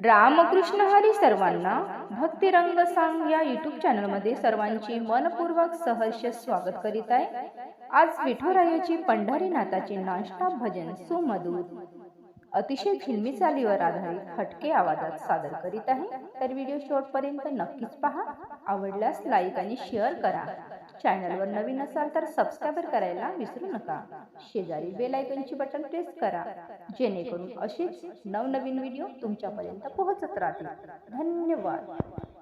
रामकृष्ण हरी सर्वांना भक्तिरंग सांग या युट्यूब चॅनलमध्ये सर्वांची मनपूर्वक सहर्ष स्वागत करीत आहे. आज विठुरायाची पंढरीनाथाचे नाश्ता भजन सुमधुर. अतिशय फिल्मी चालीवर आधारित हटके आवाजात सादर करीत आहे. तर व्हिडिओ शेवटपर्यंत नक्कीच पहा. आवडल्यास लाईक आणि शेअर करा. चॅनलवर नवीन असाल तर सबस्क्राईब करायला विसरू नका. शेजारी बेल आयकॉनची बटन प्रेस करा. जेणेकरून असेच नवनवीन व्हिडिओ तुमच्यापर्यंत पोहोचत राहतील. धन्यवाद.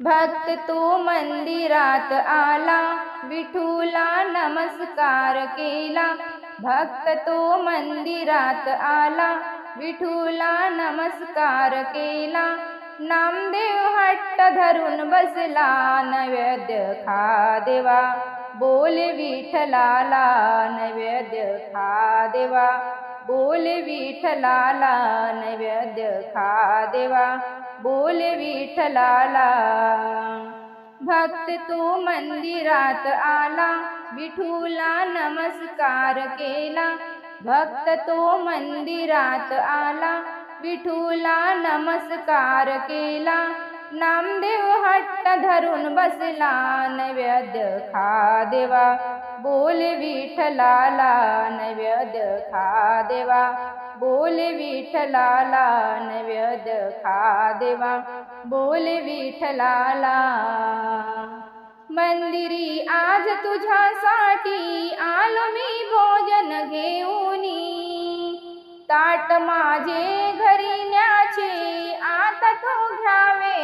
भक्त तो मंदिरात आला. विठूला नमस्कार केला. भक्त तो मंदिरात आला. विठूला नमस्कार केला. नामदेव हट्ट धरून बसला. नैवेद्य खा देवा. बोल विठलाला नैवेद्य खा देवा. बोल विठलाला नैवेद्य खा देवा. बोल विठलाला भक्त तो मंदिरात आला विठूला नमस्कार केला. भक्त तो मंदिरात आला विठूला नमस्कार केला. नामदेव हट्ट धरून बसला नैवेद्य खा देवा. बोल विठलाला नैवेद्य खा देवा. बोल विठलाला नैवेद्य खा देवा. बोल विठलाला मंदिरी आज तुझ्यासाठी आलो मी भोजन घेऊनी. ताट माझे घरी न्याचे आता तो घ्यावे.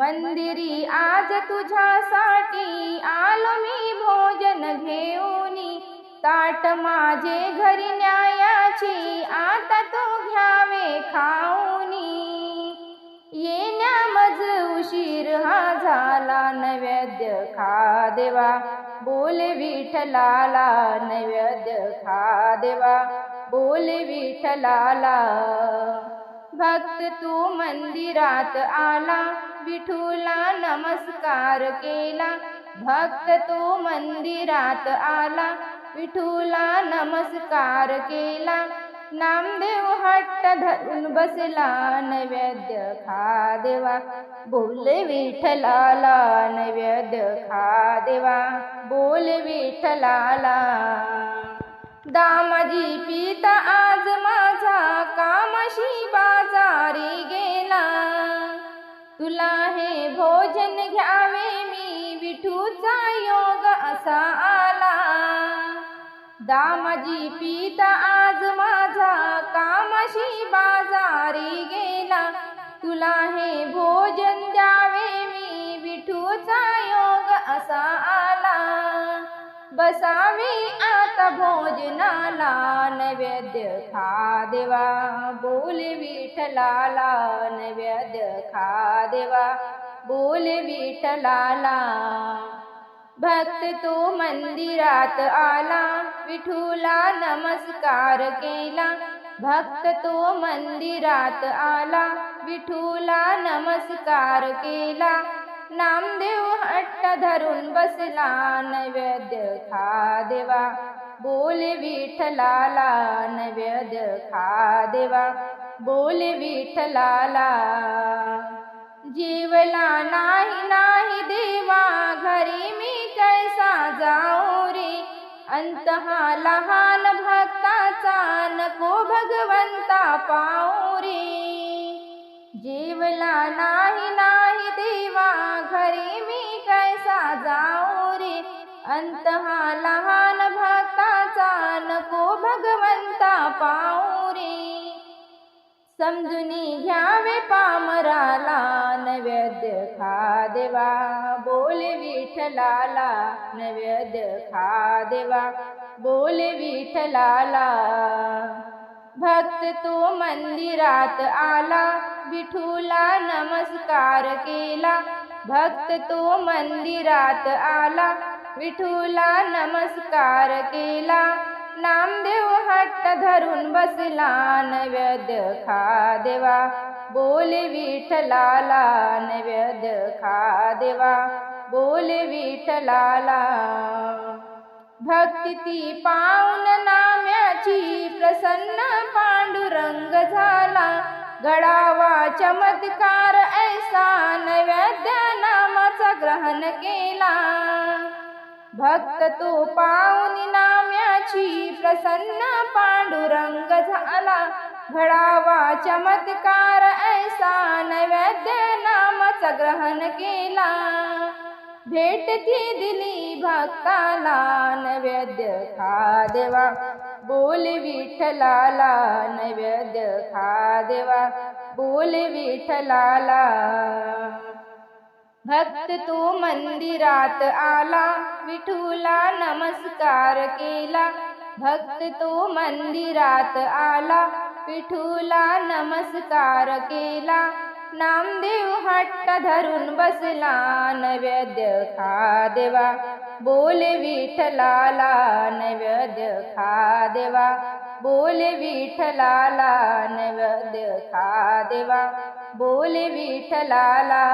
मंदिरी आज तुझ्यासाठी आलो मी भोजन घेऊनी. ताट माझे घरी न्यायाची आता तो घ्यावे खाऊनी. येण्या मज उशीर हा झाला नैवेद्य खा देवा. बोल विठलाला नैवेद्य खा देवा. बोल विठलाला भक्त तू मंदिरात आला. विठूला नमस्कार केला. भक्त तो मंदिरात आला. विठूला नमस्कार केला. नामदेव हट्ट धरून बसला. नैवेद्य खा देवा बोल विठलाला नैवेद्य खा देवा बोल विठलाला दामाजी पिता आज माझा कामशी बा दामाजी पिता आज माझा कामाशी बाजारी गेला. तुला हे भोजन द्यावे मी विठूचा योग असा आला. बसावे आता भोजनाला नैवेद्य खा देवा. बोल विठलाला नैवेद्य खा देवा. बोल विठलाला भक्त तो मंदिरात आला. विठूला नमस्कार केला. भक्त तो मंदिरात आला. विठूला नमस्कार केला. नामदेव हट्ट धरून बसला. नैवेद्य खा देवा. बोल विठलाला नैवेद्य खा देवा. बोल विठलाला जीवला नाही नाही देवा. घरी मी कैसा जाऊ? अंत हा लहान भक्ताचा नको भगवंता पाऊरी जीवला नाही नाही देवा घरी मी कैसा जाऊ रे अंत हा लहान भक्ताचा नको भगवंता पाऊरी समजुनी घ्यावे पामराला नैवेद्य खा देवा. बोल विठलाला नैवेद्य खा देवा. बोल विठलाला भक्त तो मंदिरात आला. विठूला नमस्कार केला. भक्त तो मंदिरात आला. विठूला नमस्कार केला. नामदेव हट्ट धरून बसला नैवेद्य खा देवा. बोल विठलाला नैवेद्य खा देवा. बोल विठलाला भक्ती ती पाऊन नाम्याची प्रसन्न पांडुरंग झाला. घडावा चमत्कार ऐसा नैवेद्य नामाचा ग्रहण केला. भक्त तो पाऊन नाम्याची प्रसन्न पांडुरंग झाला. घडावा चमत्कार ऐसा नैवेद्य नामाचा ग्रहण केला. भेट ती दिली भक्ताला नैवेद्य खा देवा बोल विठ्ठलाला नैवेद्य खा देवा बोल विठ्ठलाला. भक्त तो मंदिरात आला विठूला नमस्कार केला. भक्त तो मंदिरात आला विठूला नमस्कार केला. नामदेव हट्ट धरून बसला नैवेद्य खा देवा. बोल विठलाला नैवेद्य खा देवा. बोल विठलाला नैवेद्य खा देवा. बोल विठलाला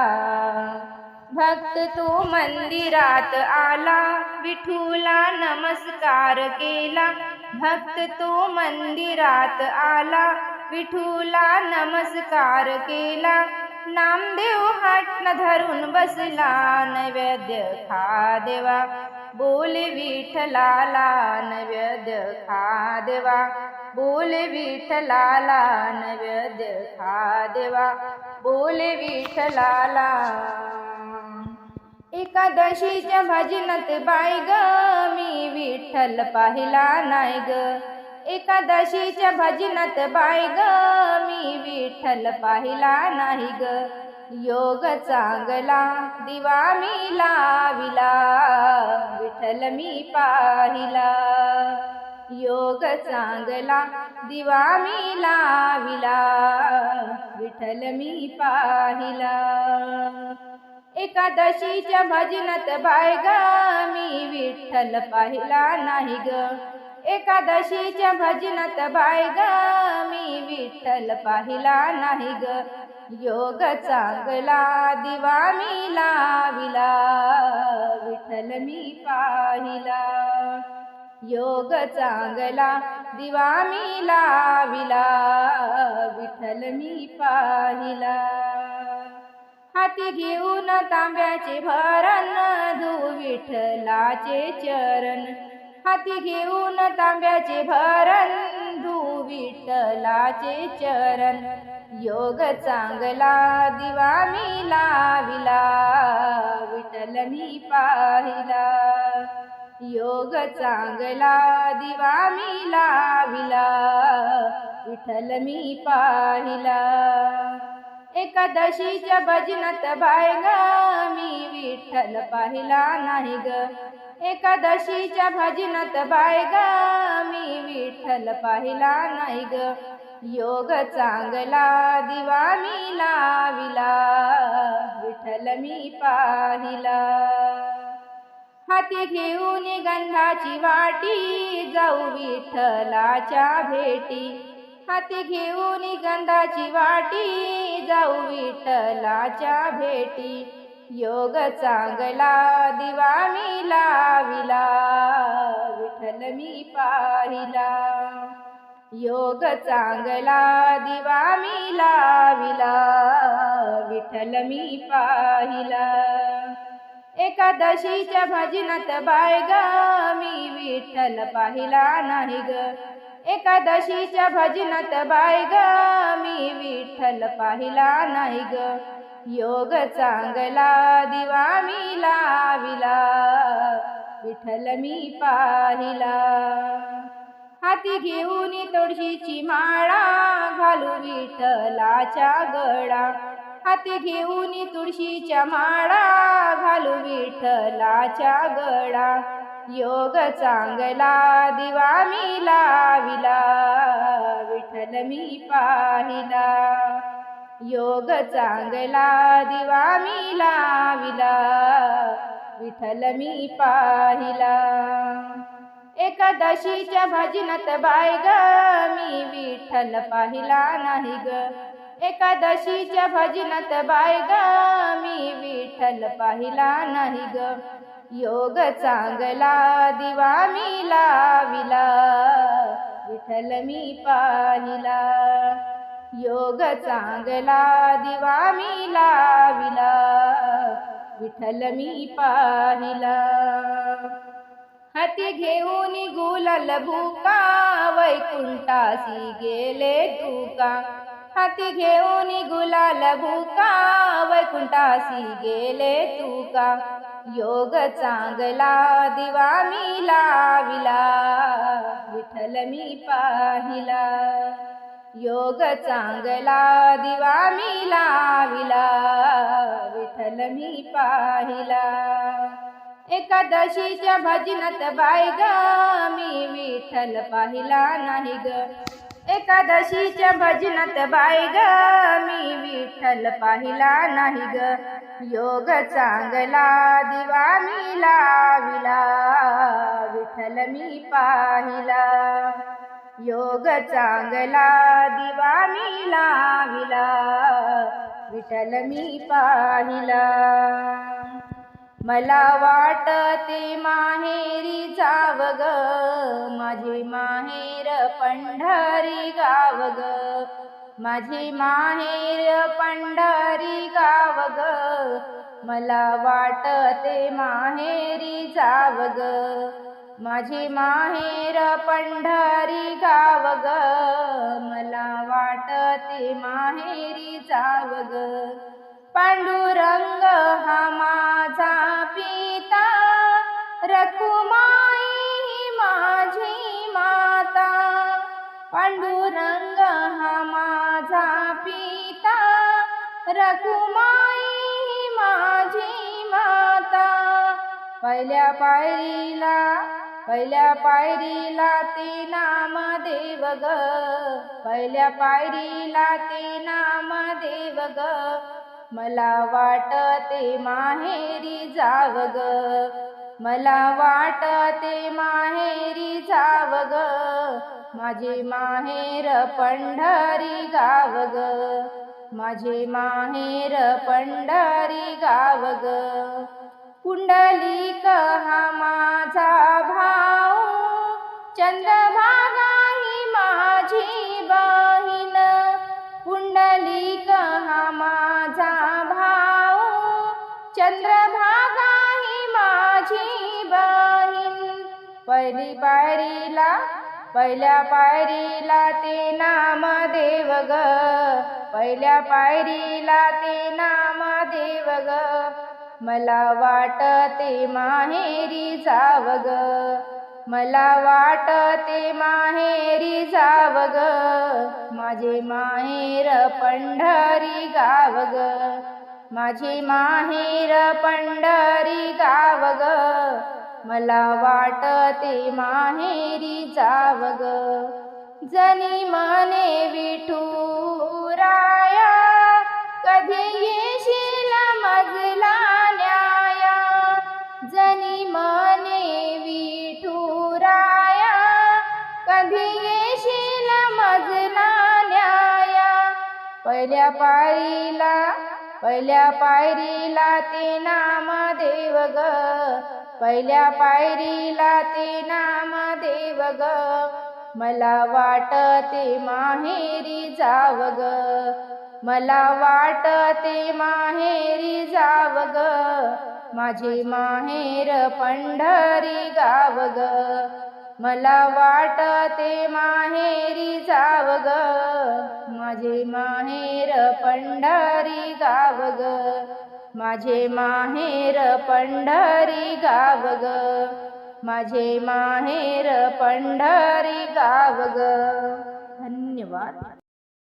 भक्त तो मंदिरात आला. विठूला नमस्कार केला. भक्त तो मंदिरात आला. विठूला नमस्कार केला. नामदेव हट्ट धरून बसला नैवेद्य खा देवा बोल विठलाला नैवेद्य खा देवा बोल विठलाला नैवेद्य खा देवा बोल विठलाला एकादशीच्या भजनात बाय ग मी विठ्ठल पाहिला नाही ग. एकादशीच्या भजनात बाय ग मी विठ्ठल पाहिला नाही ग. योग चांगला दिवा मी लाविला विठ्ठल मी पाहिला. योग चांगला दिवा मी लाविला विठ्ठल मी पाहिला. एकादशीच्या भजनात बाय ग मी विठ्ठल पाहिला नाही ग. एकादशीच्या भजनात बाय ग. मी विठ्ठल पाहिला नाही ग. योग चांगला दिवा मी लाविला. विठ्ठल मी पाहिला. योग चांगला दिवा मी लाविला. विठ्ठल मी पाहिला. हाती घेऊन तांब्याचे भरण धू विठ्ठलाचे चरण. हाती घेऊन तांब्याचे भरण धू विठ्ठलाचे चरण. योग चांगला दिवा मी लाविला विठ्ठल मी पाहिला. योग चांगला दिवा मी लाविला विठ्ठल मी पाहिला. एकादशीच्या भजनात बाय ग मी विठ्ठल पाहिला नाही ग. एकादशीच्या भजनात बाय ग. मी विठ्ठल पाहिला नाही ग. योग चांगला दिवा मी लाविला. विठ्ठल मी पाहिला. हाती घेऊन गंधाची वाटी जाऊ विठ्ठलाच्या भेटी. हाती घेऊन गंधाची वाटी जाऊ विठ्ठलाच्या भेटी. योग चांगला दिवा मी लाविला विठ्ठल मी पाहिला. योग चांगला दिवा मी लाविला विठ्ठल मी पाहिला. एकादशीच्या भजनात बाय ग मी विठ्ठल पाहिला नाही ग. एकादशीच्या भजनात बाय ग मी विठ्ठल पाहिला नाही ग. योग चांगला दिवा मी लाविला विठ्ठल मी पाहिला. हाती घेऊन तुळशीची माळा घालू विठ्ठलाच्या गळा. हाती घेऊन तुळशीच्या माळा घालू विठ्ठलाच्या गळा. योग चांगला दिवा मी लाविला विठ्ठल मी पाहिला. योग चांगला दिवा मी लाविला विठ्ठल मी पाहिला. एकादशीच्या भजनात बाय ग मी विठ्ठल पाहिला नाही ग. एकादशीच्या भजनात बाय ग मी विठ्ठल पाहिला नाही ग. योग चांगला दिवा मी लाविला विठ्ठल मी पाहिला. योग चांगला दिवा मी लाविला विठ्ठल मी पाहिला. हाती घेऊन गुलाल भूका वैकुंठासी गेले तुका हाती घेऊन गुलाल भूका वैकुंठासी गेले तुका योग चांगला दिवा मी लाविला विठ्ठल मी पाहिला. योग चांगला दिवा मी लाविला विठ्ठल मी पाहिला. एकादशीच्या भजनात बाय ग मी विठ्ठल पाहिला नाही ग. एकादशीच्या भजनात बाय ग मी विठ्ठल पाहिला नाही ग. योग चांगला दिवा मी लाविला विठ्ठल मी पाहिला. योग चांगला दिवा मी लाविला विठल मी पाहिला. मला वाटते माहेरी जाव ग माझे माहेर पंढरी गाव ग. माझे माहेर पंढरी गाव ग. मला वाटते माहेरी जाव ग. माझी माहेर पंढरी गाव ग. मला वाटते माहेरी जाव ग. पांडुरंग हा माझा पिता. रखुमाई माझी माता. पांडुरंग हा माझा पिता. रखुमाई माझी माता. पहिल्या पायरीला पहिल्या पायरीला ते नाम देव ग. पहिल्या पायरीला ते नाम देव ग. मला वाट ते माहेरी जाव ग. मला वाट ते माहेरी जाव ग. माझे माहेर पंढरी गाव ग. माझे माहेर पंढरी गाव ग. कुंडलिक हा माझा भाऊ. चंद्रभागा ही माझी बहीण. कुंडलिक हा माझा भाऊ. चंद्रभागा ही माझी बहीण. पहिली पायरीला पहिल्या पायरीला ते नाम देव ग. पहिल्या पायरीला ते नाम देव ग. मला वाटते माहेरी जाव ग. मला वाटते माहेरी जाव ग. माझे माहेर पंढरी गाव ग. माझे माहेर पंढरी गाव ग. मला वाटते माहेरी जाव ग. जनी मने विठुराया कधी येशील मजली? पहिल्या पायरीला पहिल्या पायरीला ते नाम देव ग. पहिल्या पायरीला ते नाम देव ग. मला वाटते माहेरी जाव ग. मला वाटते माहेरी जाव ग. माझे माहेर पंढरी गाव ग. मला वाटते माहेरी जाव ग. माझे माहेर पंढरी गाव ग. माझे माहेर पंढरी गाव ग. माझे माहेर पंढरी गाव ग. धन्यवाद.